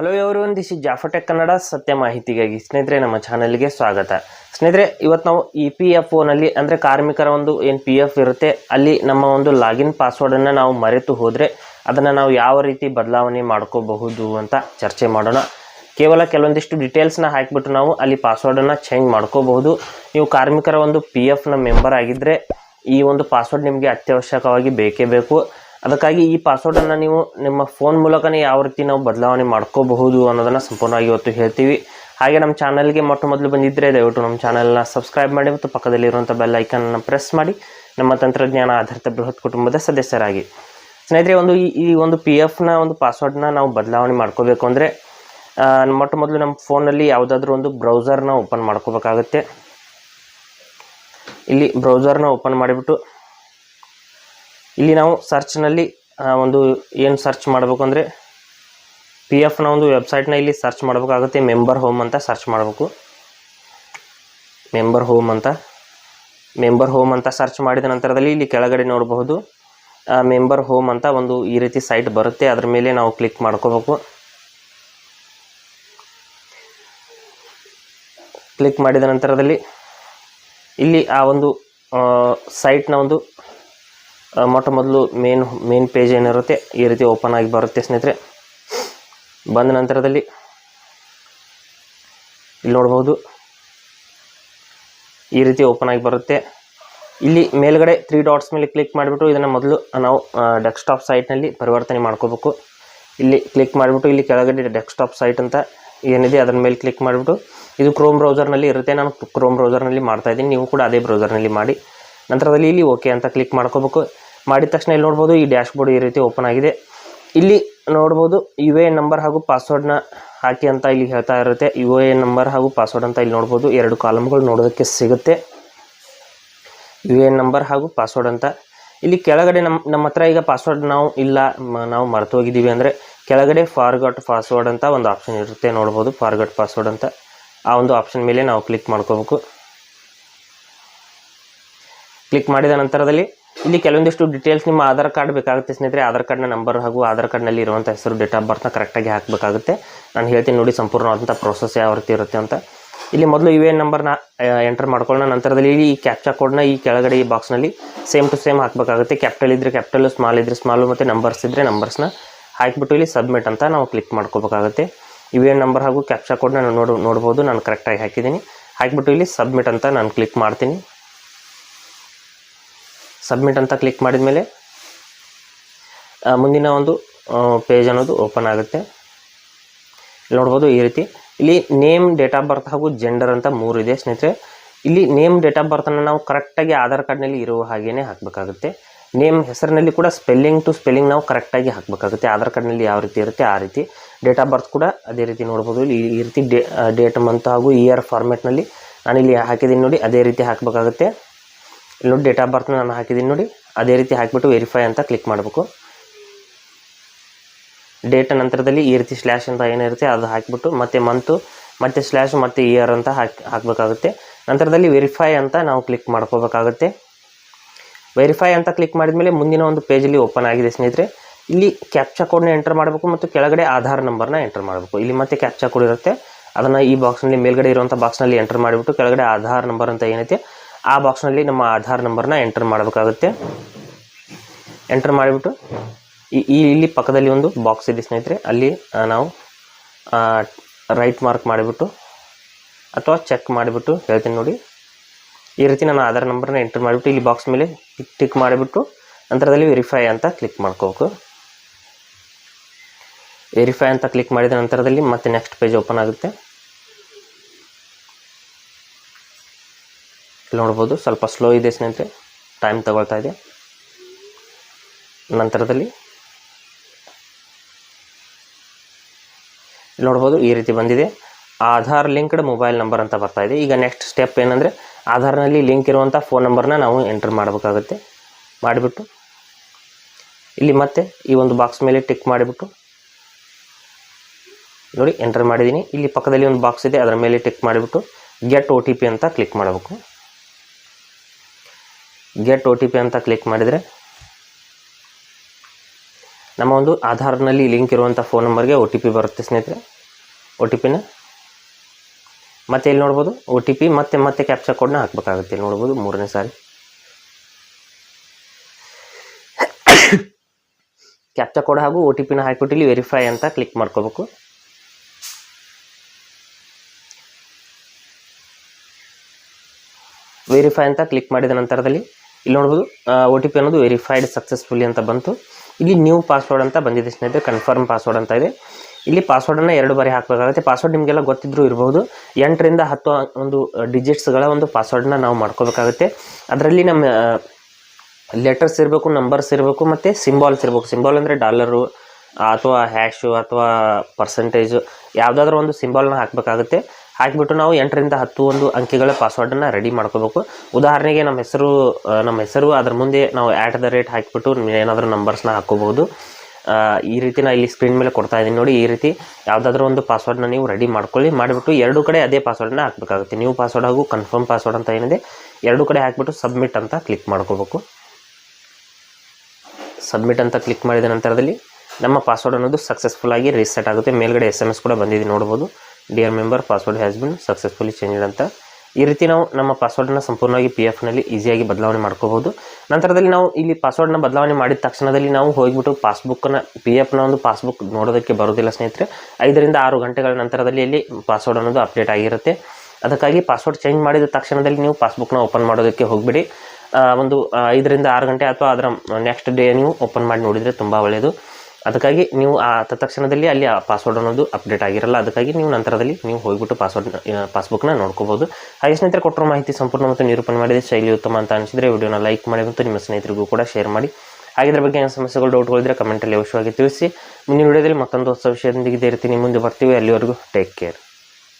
Hello ಎವರು this is ಜಾಫಟೆಕ್ ಕನ್ನಡ ಸತ್ಯ ಮಾಹಿತಿಗಾಗಿ ಸ್ನೇಹಿತರೆ ನಮ್ಮ ಚಾನಲ್ಗೆ ಸ್ವಾಗತ. ಸ್ನೇಹಿತರೆ ಇವತ್ತು ನಾವು ಇ ಪಿ ಎಫ್ ಓನಲ್ಲಿ ಅಂದರೆ ಕಾರ್ಮಿಕರ ಒಂದು ಏನು ಪಿ ಎಫ್ ಇರುತ್ತೆ, ಅಲ್ಲಿ ನಮ್ಮ ಒಂದು ಲಾಗಿನ್ ಪಾಸ್ವರ್ಡನ್ನು ನಾವು ಮರೆತು ಹೋದರೆ ಅದನ್ನು ನಾವು ಯಾವ ರೀತಿ ಬದಲಾವಣೆ ಮಾಡ್ಕೋಬಹುದು ಅಂತ ಚರ್ಚೆ ಮಾಡೋಣ. ಕೇವಲ ಕೆಲವೊಂದಿಷ್ಟು ಡೀಟೇಲ್ಸ್ನ ಹಾಕಿಬಿಟ್ಟು ನಾವು ಅಲ್ಲಿ ಪಾಸ್ವರ್ಡನ್ನು ಚೇಂಜ್ ಮಾಡ್ಕೋಬಹುದು. ನೀವು ಕಾರ್ಮಿಕರ ಒಂದು ಪಿ ಎಫ್ನ ಮೆಂಬರ್ ಆಗಿದ್ದರೆ ಈ ಒಂದು ಪಾಸ್ವರ್ಡ್ ನಿಮಗೆ ಅತ್ಯವಶ್ಯಕವಾಗಿ ಬೇಕೇ ಬೇಕು. ಅದಕ್ಕಾಗಿ ಈ ಪಾಸ್ವರ್ಡನ್ನು ನೀವು ನಿಮ್ಮ ಫೋನ್ ಮೂಲಕನೇ ಯಾವ ರೀತಿ ನಾವು ಬದಲಾವಣೆ ಮಾಡ್ಕೋಬಹುದು ಅನ್ನೋದನ್ನು ಸಂಪೂರ್ಣವಾಗಿ ಇವತ್ತು ಹೇಳ್ತೀವಿ. ಹಾಗೆ ನಮ್ಮ ಚಾನಲ್ಗೆ ಮೊಟ್ಟ ಮೊದಲು ಬಂದಿದ್ದರೆ ದಯವಿಟ್ಟು ನಮ್ಮ ಚಾನಲ್ನ ಸಬ್ಸ್ಕ್ರೈಬ್ ಮಾಡಿ ಮತ್ತು ಪಕ್ಕದಲ್ಲಿರುವಂಥ ಬೆಲ್ ಐಕನ್ನ ಪ್ರೆಸ್ ಮಾಡಿ. ನಮ್ಮ ತಂತ್ರಜ್ಞಾನ ಆಧಾರಿತ ಬೃಹತ್ ಕುಟುಂಬದ ಸದಸ್ಯರಾಗಿ. ಸ್ನೇಹಿತರೆ, ಒಂದು ಈ ಒಂದು ಪಿ ಎಫ್ನ ಒಂದು ಪಾಸ್ವರ್ಡ್ನ ನಾವು ಬದಲಾವಣೆ ಮಾಡ್ಕೋಬೇಕು ಅಂದರೆ ಮೊಟ್ಟ ಮೊದಲು ನಮ್ಮ ಫೋನಲ್ಲಿ ಯಾವುದಾದ್ರೂ ಒಂದು ಬ್ರೌಸರ್ನ ಓಪನ್ ಮಾಡ್ಕೋಬೇಕಾಗುತ್ತೆ. ಇಲ್ಲಿ ಬ್ರೌಸರ್ನ ಓಪನ್ ಮಾಡಿಬಿಟ್ಟು ಇಲ್ಲಿ ನಾವು ಸರ್ಚ್ನಲ್ಲಿ ಒಂದು ಏನು ಸರ್ಚ್ ಮಾಡಬೇಕು ಅಂದರೆ ಪಿ ಎಫ್ನ ಒಂದು ವೆಬ್ಸೈಟ್ನ ಇಲ್ಲಿ ಸರ್ಚ್ ಮಾಡಬೇಕಾಗುತ್ತೆ ಮೆಂಬರ್ ಹೋಮ್ ಅಂತ ಸರ್ಚ್ ಮಾಡಬೇಕು. ಮೆಂಬರ್ ಹೋಮ್ ಅಂತ. ಮೆಂಬರ್ ಹೋಮ್ ಅಂತ ಸರ್ಚ್ ಮಾಡಿದ ನಂತರದಲ್ಲಿ ಇಲ್ಲಿ ಕೆಳಗಡೆ ನೋಡಬಹುದು. ಮೆಂಬರ್ ಹೋಮ್ ಅಂತ ಒಂದು ಈ ರೀತಿ ಸೈಟ್ ಬರುತ್ತೆ. ಅದರ ಮೇಲೆ ನಾವು ಕ್ಲಿಕ್ ಮಾಡ್ಕೋಬೇಕು. ಕ್ಲಿಕ್ ಮಾಡಿದ ನಂತರದಲ್ಲಿ ಇಲ್ಲಿ ಆ ಒಂದು ಸೈಟ್ನ ಒಂದು ಆ, ಮೊಟ್ಟ ಮೊದಲು ಮೇನ್ ಮೇನ್ ಪೇಜ್ ಏನಿರುತ್ತೆ, ಈ ರೀತಿ ಓಪನ್ ಆಗಿ ಬರುತ್ತೆ ಸ್ನೇಹಿತರೆ. ಬಂದ ನಂತರದಲ್ಲಿ ಇಲ್ಲಿ ನೋಡ್ಬೋದು. ಈ ರೀತಿ ಓಪನ್ ಆಗಿ ಬರುತ್ತೆ. ಇಲ್ಲಿ ಮೇಲ್ಗಡೆ ತ್ರೀ ಡಾಟ್ಸ್ ಮೇಲೆ ಕ್ಲಿಕ್ ಮಾಡಿಬಿಟ್ಟು ಇದನ್ನು ಮೊದಲು ನಾವು ಡೆಸ್ಕ್ಟಾಪ್ ಸೈಟ್ನಲ್ಲಿ ಪರಿವರ್ತನೆ ಮಾಡ್ಕೋಬೇಕು. ಇಲ್ಲಿ ಕ್ಲಿಕ್ ಮಾಡಿಬಿಟ್ಟು ಇಲ್ಲಿ ಕೆಳಗಡೆ ಡೆಸ್ಕ್ಟಾಪ್ ಸೈಟ್ ಅಂತ ಏನಿದೆ, ಅದರ ಮೇಲೆ ಕ್ಲಿಕ್ ಮಾಡಿಬಿಟ್ಟು ಇದು ಕ್ರೋಮ್ ಬ್ರೌಸರ್ನಲ್ಲಿ ಇರುತ್ತೆ. ನಾನು ಕ್ರೋಮ್ ಬ್ರೌಸರ್ನಲ್ಲಿ ಮಾಡ್ತಾಯಿದ್ದೀನಿ ನೀವು ಕೂಡ ಅದೇ ಬ್ರೌಸರ್ನಲ್ಲಿ ಮಾಡಿ. ನಂತರದಲ್ಲಿ ಇಲ್ಲಿ ಓಕೆ ಅಂತ ಕ್ಲಿಕ್ ಮಾಡ್ಕೋಬೇಕು. ಮಾಡಿದ ತಕ್ಷಣ ಇಲ್ಲಿ ನೋಡ್ಬೋದು ಈ ಡ್ಯಾಶ್ ಬೋರ್ಡ್ ಈ ರೀತಿ ಓಪನ್ ಆಗಿದೆ. ಇಲ್ಲಿ ನೋಡ್ಬೋದು ಯು ಎ ನಂಬರ್ ಹಾಗೂ ಪಾಸ್ವರ್ಡ್ನ ಹಾಕಿ ಅಂತ ಇಲ್ಲಿ ಹೇಳ್ತಾ ಇರುತ್ತೆ. ಯು ಎ ನಂಬರ್ ಹಾಗೂ ಪಾಸ್ವರ್ಡ್ ಅಂತ ಇಲ್ಲಿ ನೋಡ್ಬೋದು. ಎರಡು ಕಾಲಮ್ಗಳು ನೋಡೋದಕ್ಕೆ ಸಿಗುತ್ತೆ. ಯು ಎ ನಂಬರ್ ಹಾಗೂ ಪಾಸ್ವರ್ಡ್ ಅಂತ. ಇಲ್ಲಿ ಕೆಳಗಡೆ ನಮ್ಮ ನಮ್ಮ ಹತ್ರ ಈಗ ಪಾಸ್ವರ್ಡ್ ನಾವು ಇಲ್ಲ ನಾವು ಮರೆತು ಹೋಗಿದ್ದೀವಿ ಅಂದರೆ ಕೆಳಗಡೆ ಫಾರ್ಗಟ್ ಪಾಸ್ವರ್ಡ್ ಅಂತ ಒಂದು ಆಪ್ಷನ್ ಇರುತ್ತೆ. ನೋಡ್ಬೋದು ಫಾರ್ಗಟ್ ಪಾಸ್ವರ್ಡ್ ಅಂತ. ಆ ಒಂದು ಆಪ್ಷನ್ ಮೇಲೆ ನಾವು ಕ್ಲಿಕ್ ಮಾಡ್ಕೋಬೇಕು. ಕ್ಲಿಕ್ ಮಾಡಿದ ನಂತರದಲ್ಲಿ ಇಲ್ಲಿ ಕೆಲವೊಂದಿಷ್ಟು ಡೀಟೇಲ್ಸ್ ನಿಮ್ಮ ಆಧಾರ್ ಕಾರ್ಡ್ ಬೇಕಾಗುತ್ತೆ ಸ್ನೇಹಿತರೆ. ಆಧಾರ್ ಕಾರ್ಡ್ನ ನಂಬರ್ ಹಾಗೂ ಆಧಾರ್ ಕಾರ್ಡ್ನಲ್ಲಿ ಇರುವಂಥ ಹೆಸರು ಡೇಟ್ ಆಫ್ ಬರ್ತ್ನ ಕರೆಕ್ಟಾಗಿ ಹಾಕಬೇಕಾಗುತ್ತೆ. ನಾನು ಹೇಳ್ತೀನಿ ನೋಡಿ ಸಂಪೂರ್ಣವಾದಂಥ ಪ್ರೋಸೆಸ್ ಯಾವ ರೀತಿ ಇರುತ್ತೆ ಅಂತ. ಇಲ್ಲಿ ಮೊದಲು ಯು ಎನ್ ನಂಬರ್ನ ಎಂಟರ್ ಮಾಡ್ಕೊಳ್ಳೋಣ. ನಂತರದಲ್ಲಿ ಈ ಕ್ಯಾಪ್ಚಾ ಕೋಡ್ನ ಈ ಕೆಳಗಡೆ ಈ ಬಾಕ್ಸ್ನಲ್ಲಿ ಸೇಮ್ ಟು ಸೇಮ್ ಹಾಕಬೇಕಾಗುತ್ತೆ. ಕ್ಯಾಪಿಟಲ್ ಇದ್ದರೆ ಕ್ಯಾಪಿಟಲ್ ಸ್ಮಾಲ್ ಇದ್ದರೆ ಸ್ಮಾಲು ಮತ್ತು ನಂಬರ್ಸ್ ಇದ್ದರೆ ನಂಬರ್ಸ್ನ ಹಾಕಿಬಿಟ್ಟು ಇಲ್ಲಿ ಸಬ್ಮಿಟ್ ಅಂತ ನಾವು ಕ್ಲಿಕ್ ಮಾಡ್ಕೋಬೇಕಾಗುತ್ತೆ. ಯು ಎನ್ ನಂಬರ್ ಹಾಗೂ ಕ್ಯಾಪ್ಚಾ ಕೋಡ್ನ ನಾನು ನೋಡ್, ನೋಡ್ಬೋದು. ನಾನು ಕರೆಕ್ಟಾಗಿ ಹಾಕಿದ್ದೀನಿ. ಹಾಕಿಬಿಟ್ಟು ಇಲ್ಲಿ ಸಬ್ಮಿಟ್ ಅಂತ ನಾನು ಕ್ಲಿಕ್ ಮಾಡ್ತೀನಿ. ಸಬ್ಮಿಟ್ ಅಂತ ಕ್ಲಿಕ್ ಮಾಡಿದ ಮೇಲೆ ಮುಂದಿನ ಒಂದು ಪೇಜ್ ಅನ್ನೋದು ಓಪನ್ ಆಗುತ್ತೆ. ನೋಡ್ಬೋದು ಈ ರೀತಿ. ಇಲ್ಲಿ ನೇಮ್ ಡೇಟ್ ಆಫ್ ಬರ್ತ್ ಹಾಗೂ ಜೆಂಡರ್ ಅಂತ ಮೂರು ಇದೆ ಸ್ನೇಹಿತರೆ. ಇಲ್ಲಿ ನೇಮ್ ಡೇಟ್ ಆಫ್ ಬರ್ತನ್ನು ನಾವು ಕರೆಕ್ಟಾಗಿ ಆಧಾರ್ ಕಾರ್ಡ್ನಲ್ಲಿ ಇರುವ ಹಾಗೆಯೇ ಹಾಕಬೇಕಾಗುತ್ತೆ. ನೇಮ್ ಹೆಸರಿನಲ್ಲಿ ಕೂಡ ಸ್ಪೆಲ್ಲಿಂಗ್ ಟು ಸ್ಪೆಲ್ಲಿಂಗ್ ನಾವು ಕರೆಕ್ಟಾಗಿ ಹಾಕಬೇಕಾಗುತ್ತೆ. ಆಧಾರ್ ಕಾರ್ಡ್ನಲ್ಲಿ ಯಾವ ರೀತಿ ಇರುತ್ತೆ ಆ ರೀತಿ. ಡೇಟ್ ಆಫ್ ಬರ್ತ್ ಕೂಡ ಅದೇ ರೀತಿ ನೋಡ್ಬೋದು. ಇಲ್ಲಿ ಈ ರೀತಿ ಡೇಟ್ ಮಂತ್ ಹಾಗೂ ಇಯರ್ ಫಾರ್ಮೆಟ್ನಲ್ಲಿ ಇಲ್ಲಿ ಹಾಕಿದ್ದೀನಿ ನೋಡಿ, ಅದೇ ರೀತಿ ಹಾಕಬೇಕಾಗುತ್ತೆ. ಇಲ್ಲಿ ನೋಡಿ ಡೇಟ್ ಆಫ್ ಬರ್ತ್ನ ನಾನು ಹಾಕಿದ್ದೀನಿ ನೋಡಿ. ಅದೇ ರೀತಿ ಹಾಕಿಬಿಟ್ಟು ವೆರಿಫೈ ಅಂತ ಕ್ಲಿಕ್ ಮಾಡಬೇಕು. ಡೇಟ್ ನಂತರದಲ್ಲಿ ಈ ರೀತಿ ಸ್ಲ್ಯಾಶ್ ಅಂತ ಏನಿರುತ್ತೆ ಅದು ಹಾಕಿಬಿಟ್ಟು ಮತ್ತೆ ಮಂತು ಮತ್ತೆ ಸ್ಲ್ಯಾಶ್ ಮತ್ತೆ ಇಯರ್ ಅಂತ ಹಾಕಿ, ಹಾಕಬೇಕಾಗುತ್ತೆ. ನಂತರದಲ್ಲಿ ವೆರಿಫೈ ಅಂತ ನಾವು ಕ್ಲಿಕ್ ಮಾಡ್ಕೋಬೇಕಾಗುತ್ತೆ. ವೆರಿಫೈ ಅಂತ ಕ್ಲಿಕ್ ಮಾಡಿದ ಮೇಲೆ ಮುಂದಿನ ಒಂದು ಪೇಜಲ್ಲಿ ಓಪನ್ ಆಗಿದೆ ಸ್ನೇಹಿತರೆ. ಇಲ್ಲಿ ಕ್ಯಾಪ್ಚಾ ಕೋಡ್ನ ಎಂಟರ್ ಮಾಡಬೇಕು ಮತ್ತು ಕೆಳಗಡೆ ಆಧಾರ್ ನಂಬರ್ನ ಎಂಟರ್ ಮಾಡಬೇಕು. ಇಲ್ಲಿ ಮತ್ತೆ ಕ್ಯಾಪ್ಚಾ ಕೋಡ್ ಇರುತ್ತೆ. ಅದನ್ನು ಈ ಬಾಕ್ಸ್ನಲ್ಲಿ ಮೇಲ್ಗಡೆ ಇರುವಂಥ ಬಾಕ್ಸ್ನಲ್ಲಿ ಎಂಟರ್ ಮಾಡಿಬಿಟ್ಟು ಕೆಳಗಡೆ ಆಧಾರ್ ನಂಬರ್ ಅಂತ ಏನೈತೆ ಆ ಬಾಕ್ಸ್ನಲ್ಲಿ ನಮ್ಮ ಆಧಾರ್ ನಂಬರ್ನ ಎಂಟರ್ ಮಾಡಬೇಕಾಗುತ್ತೆ. ಎಂಟರ್ ಮಾಡಿಬಿಟ್ಟು, ಈ ಇಲ್ಲಿ ಪಕ್ಕದಲ್ಲಿ ಒಂದು ಬಾಕ್ಸ್ ಇದೆ ಸ್ನೇಹಿತರೆ. ಅಲ್ಲಿ ನಾವು ರೈಟ್ ಮಾರ್ಕ್ ಮಾಡಿಬಿಟ್ಟು, ಅಥವಾ ಚೆಕ್ ಮಾಡಿಬಿಟ್ಟು ಹೇಳ್ತೀನಿ ನೋಡಿ. ಈ ರೀತಿ ನಾನು ಆಧಾರ್ ನಂಬರ್ನ ಎಂಟರ್ ಮಾಡಿಬಿಟ್ಟು ಇಲ್ಲಿ ಬಾಕ್ಸ್ ಮೇಲೆ ಟಿಕ್ ಮಾಡಿಬಿಟ್ಟು, ನಂತರದಲ್ಲಿ ವೆರಿಫೈ ಅಂತ ಕ್ಲಿಕ್ ಮಾಡ್ಕೋಬೇಕು. ವೆರಿಫೈ ಅಂತ ಕ್ಲಿಕ್ ಮಾಡಿದ ನಂತರದಲ್ಲಿ ಮತ್ತೆ ನೆಕ್ಸ್ಟ್ ಪೇಜ್ ಓಪನ್ ಆಗುತ್ತೆ. ಇಲ್ಲಿ ನೋಡ್ಬೋದು. ಸ್ವಲ್ಪ ಸ್ಲೋ ಇದೆ ಸ್ನೇಹಿತರೆ. ಟೈಮ್ ತಗೊಳ್ತಾ ಇದೆ. ನಂತರದಲ್ಲಿ ನೋಡ್ಬೋದು. ಈ ರೀತಿ ಬಂದಿದೆ. ಆಧಾರ್ ಲಿಂಕ್ಡ್ ಮೊಬೈಲ್ ನಂಬರ್ ಅಂತ ಬರ್ತಾ ಇದೆ. ಈಗ ನೆಕ್ಸ್ಟ್ ಸ್ಟೆಪ್ ಏನಂದರೆ, ಆಧಾರ್ನಲ್ಲಿ ಲಿಂಕ್ ಇರುವಂಥ ಫೋನ್ ನಂಬರ್ನ ನಾವು ಎಂಟ್ರ್ ಮಾಡಬೇಕಾಗುತ್ತೆ. ಮಾಡಿಬಿಟ್ಟು, ಇಲ್ಲಿ ಮತ್ತೆ ಈ ಒಂದು ಬಾಕ್ಸ್ ಮೇಲೆ ಟಿಕ್ ಮಾಡಿಬಿಟ್ಟು, ನೋಡಿ ಎಂಟರ್ ಮಾಡಿದ್ದೀನಿ. ಇಲ್ಲಿ ಪಕ್ಕದಲ್ಲಿ ಒಂದು ಬಾಕ್ಸ್ ಇದೆ. ಅದರ ಮೇಲೆ ಟಿಕ್ ಮಾಡಿಬಿಟ್ಟು ಗೆಟ್ ಒ ಅಂತ ಕ್ಲಿಕ್ ಮಾಡಬೇಕು. ಗೆಟ್ ಒ ಟಿ ಪಿ ಅಂತ ಕ್ಲಿಕ್ ಮಾಡಿದರೆ ನಮ್ಮ ಒಂದು ಆಧಾರ್ನಲ್ಲಿ ಲಿಂಕ್ ಇರುವಂಥ ಫೋನ್ ನಂಬರ್ಗೆ ಒ ಟಿ ಪಿ ಬರುತ್ತೆ ಸ್ನೇಹಿತರೆ. ಒ ಟಿ ಪಿನ ಮತ್ತೆ ಇಲ್ಲಿ ನೋಡ್ಬೋದು? ಒ ಟಿ ಪಿ ಮತ್ತೆ ಮತ್ತೆ ಕ್ಯಾಪ್ಚಾ ಕೋಡ್ನ ಹಾಕಬೇಕಾಗುತ್ತೆ. ಇಲ್ಲಿ ನೋಡ್ಬೋದು? ಮೂರನೇ ಸಾರಿ. ಕ್ಯಾಪ್ಚಾ ಕೋಡ್ ಹಾಗೂ ಒ ಟಿ ಪಿನ ಹಾಕಿಬಿಟ್ಟಿಲ್ಲಿ ವೆರಿಫೈ ಅಂತ ಕ್ಲಿಕ್ ಮಾಡ್ಕೋಬೇಕು. ವೆರಿಫೈ ಅಂತ ಕ್ಲಿಕ್ ಮಾಡಿದ ನಂತರದಲ್ಲಿ ಇಲ್ಲಿ ನೋಡ್ಬೋದು ಒ ಟಿ ಪಿ ಅನ್ನೋದು ವೆರಿಫೈಡ್ ಸಕ್ಸಸ್ಫುಲಿ ಅಂತ ಬಂತು. ಇಲ್ಲಿ ನ್ಯೂ ಪಾಸ್ವರ್ಡ್ ಅಂತ ಬಂದಿದೆ ಸ್ನೇಹಿತರೆ ಕನ್ಫರ್ಮ್ ಪಾಸ್ವರ್ಡ್ ಅಂತ ಇದೆ. ಇಲ್ಲಿ ಪಾಸ್ವರ್ಡನ್ನು ಎರಡು ಬಾರಿ ಹಾಕಬೇಕಾಗುತ್ತೆ. ಪಾಸ್ವರ್ಡ್ ನಿಮಗೆಲ್ಲ ಗೊತ್ತಿದ್ದರೂ ಇರಬಹುದು ಎಂಟರಿಂದ ಹತ್ತು ಒಂದು ಡಿಜಿಟ್ಸ್ಗಳ ಒಂದು ಪಾಸ್ವರ್ಡನ್ನ ನಾವು ಮಾಡ್ಕೋಬೇಕಾಗುತ್ತೆ. ಅದರಲ್ಲಿ ನಮ್ಮ ಲೆಟರ್ಸ್ ಇರಬೇಕು ನಂಬರ್ಸ್ ಇರಬೇಕು, ಮತ್ತು ಸಿಂಬಾಲ್ಸ್ ಇರಬೇಕು. ಸಿಂಬಾಲ್ ಅಂದರೆ ಡಾಲರು ಅಥವಾ ಹ್ಯಾಶು ಅಥವಾ ಪರ್ಸೆಂಟೇಜು ಯಾವುದಾದ್ರೂ ಒಂದು ಸಿಂಬಾಲ್ನ ಹಾಕಬೇಕಾಗುತ್ತೆ. ಹಾಕಿಬಿಟ್ಟು ನಾವು ಎಂಟರಿಂದ ಹತ್ತು ಒಂದು ಅಂಕಿಗಳ ಪಾಸ್ವರ್ಡನ್ನು ರೆಡಿ ಮಾಡ್ಕೋಬೇಕು. ಉದಾಹರಣೆಗೆ ನಮ್ಮ ಹೆಸರು ನಮ್ಮ ಹೆಸರು ಅದ್ರ ಮುಂದೆ ನಾವು ಆ್ಯಟ್ ದ ರೇಟ್ ಹಾಕಿಬಿಟ್ಟು ಏನಾದರೂ ನಂಬರ್ಸ್ನ ಹಾಕೋಬಹುದು. ಆ, ಈ ರೀತಿ ನಾ ಇಲ್ಲಿ ಸ್ಕ್ರೀನ್ ಮೇಲೆ ಕೊಡ್ತಾ ಇದ್ದೀನಿ ನೋಡಿ ಈ ರೀತಿ ಯಾವುದಾದ್ರೂ ಒಂದು ಪಾಸ್ವರ್ಡ್ನ ನೀವು ರೆಡಿ ಮಾಡ್ಕೊಳ್ಳಿ. ಮಾಡಿಬಿಟ್ಟು ಎರಡು ಕಡೆ ಅದೇ ಪಾಸ್ವರ್ಡ್ನ ಹಾಕಬೇಕಾಗುತ್ತೆ. ನೀವು ಪಾಸ್ವರ್ಡ್ ಹಾಗೂ ಕನ್ಫರ್ಮ್ ಪಾಸ್ವರ್ಡ್ ಅಂತ ಏನಿದೆ ಎರಡು ಕಡೆ ಹಾಕಿಬಿಟ್ಟು ಸಬ್ಮಿಟ್ ಅಂತ ಕ್ಲಿಕ್ ಮಾಡ್ಕೋಬೇಕು. ಸಬ್ಮಿಟ್ ಅಂತ ಕ್ಲಿಕ್ ಮಾಡಿದ ನಂತರದಲ್ಲಿ ನಮ್ಮ ಪಾಸ್ವರ್ಡ್ ಅನ್ನೋದು ಸಕ್ಸಸ್ಫುಲ್ ಆಗಿ ರೀಸೆಟ್ ಆಗುತ್ತೆ. ಮೇಲ್ಗಡೆ ಎಸ್ ಎಸ್ ಕೂಡ ಬಂದಿದೆ ನೋಡ್ಬೋದು. Dear member password has been successfully changed ಅಂತ. ಈ ರೀತಿ ನಾವು ನಮ್ಮ ಪಾಸ್ವರ್ಡನ್ನ ಸಂಪೂರ್ಣವಾಗಿ ಪಿ ಎಫ್ನಲ್ಲಿ ಈಸಿಯಾಗಿ ಬದಲಾವಣೆ ಮಾಡ್ಕೋಬೋದು ನಂತರದಲ್ಲಿ ನಾವು ಇಲ್ಲಿ ಪಾಸ್ವರ್ಡ್ನ ಬದಲಾವಣೆ ಮಾಡಿದ ತಕ್ಷಣದಲ್ಲಿ ನಾವು ಹೋಗಿಬಿಟ್ಟು ಪಾಸ್ಬುಕ್ನ ಪಿ ಎಫ್ನ ಒಂದು ಪಾಸ್ಬುಕ್ ನೋಡೋದಕ್ಕೆ ಬರೋದಿಲ್ಲ ಸ್ನೇಹಿತರೆ. ಐದರಿಂದ ಆರು ಗಂಟೆಗಳ ನಂತರದಲ್ಲಿ ಇಲ್ಲಿ ಪಾಸ್ವರ್ಡ್ ಅನ್ನೋದು ಅಪ್ಡೇಟ್ ಆಗಿರುತ್ತೆ. ಅದಕ್ಕಾಗಿ ಪಾಸ್ವರ್ಡ್ ಚೇಂಜ್ ಮಾಡಿದ ತಕ್ಷಣದಲ್ಲಿ ನೀವು ಪಾಸ್ಬುಕ್ನ ಓಪನ್ ಮಾಡೋದಕ್ಕೆ ಹೋಗಬೇಡಿ. ಒಂದು ಐದರಿಂದ ಆರು ಗಂಟೆ ಅಥವಾ ಅದರ ನೆಕ್ಸ್ಟ್ ಡೇ ನೀವು ಓಪನ್ ಮಾಡಿ ನೋಡಿದರೆ ತುಂಬ ಒಳ್ಳೆಯದು ಅದಕ್ಕಾಗಿ ನೀವು ಆ ತಕ್ಷಣದಲ್ಲಿ ಅಲ್ಲಿ ಆ ಪಾಸ್ವರ್ಡ್ ಅನ್ನೋದು ಅಪ್ಡೇಟ್ ಆಗಿರಲ್ಲ, ಅದಕ್ಕಾಗಿ ನೀವು ನಂತರದಲ್ಲಿ ನೀವು ಹೋಗಿಬಿಟ್ಟು ಪಾಸ್ವರ್ಡ್ ಪಾಸ್ಬುಕ್ನ ನೋಡ್ಕೋಬೋದು ಹಾಗೆ ಸ್ನೇಹಿತರೆ, ಕೊಟ್ಟರು ಮಾಹಿತಿ ಸಂಪೂರ್ಣ ಮತ್ತು ನಿರೂಪಣೆ ಮಾಡಿದೆ ಶೈಲಿ ಉತ್ತಮ ಅಂತ ಅನಿಸಿದರೆ ವಿಡಿಯೋನ ಲೈಕ್ ಮಾಡಿ ಮತ್ತು ನಿಮ್ಮ ಸ್ನೇಹಿತರಿಗೂ ಕೂಡ ಶೇರ್ ಮಾಡಿ. ಹಾಗೆ ಇದ್ರ ಬಗ್ಗೆ ಏನು ಸಮಸ್ಯೆಗಳು ಡೌಟ್ಗಳಿದ್ರೆ ಕಮೆಂಟಲ್ಲಿ ಅವಶ್ಯವಾಗಿ ತಿಳಿಸಿ. ಮುಂದಿನ ವಿಡಿಯೋದಲ್ಲಿ ಮತ್ತೊಂದು ಹೊಸ ವಿಷಯದೊಂದಿಗೆ ಇದೇ ನಿಮ್ಮ ಮುಂದೆ ಬರ್ತೀವಿ. ಅಲ್ಲಿವರೆಗೂ ಟೇಕ್ ಕೇರ್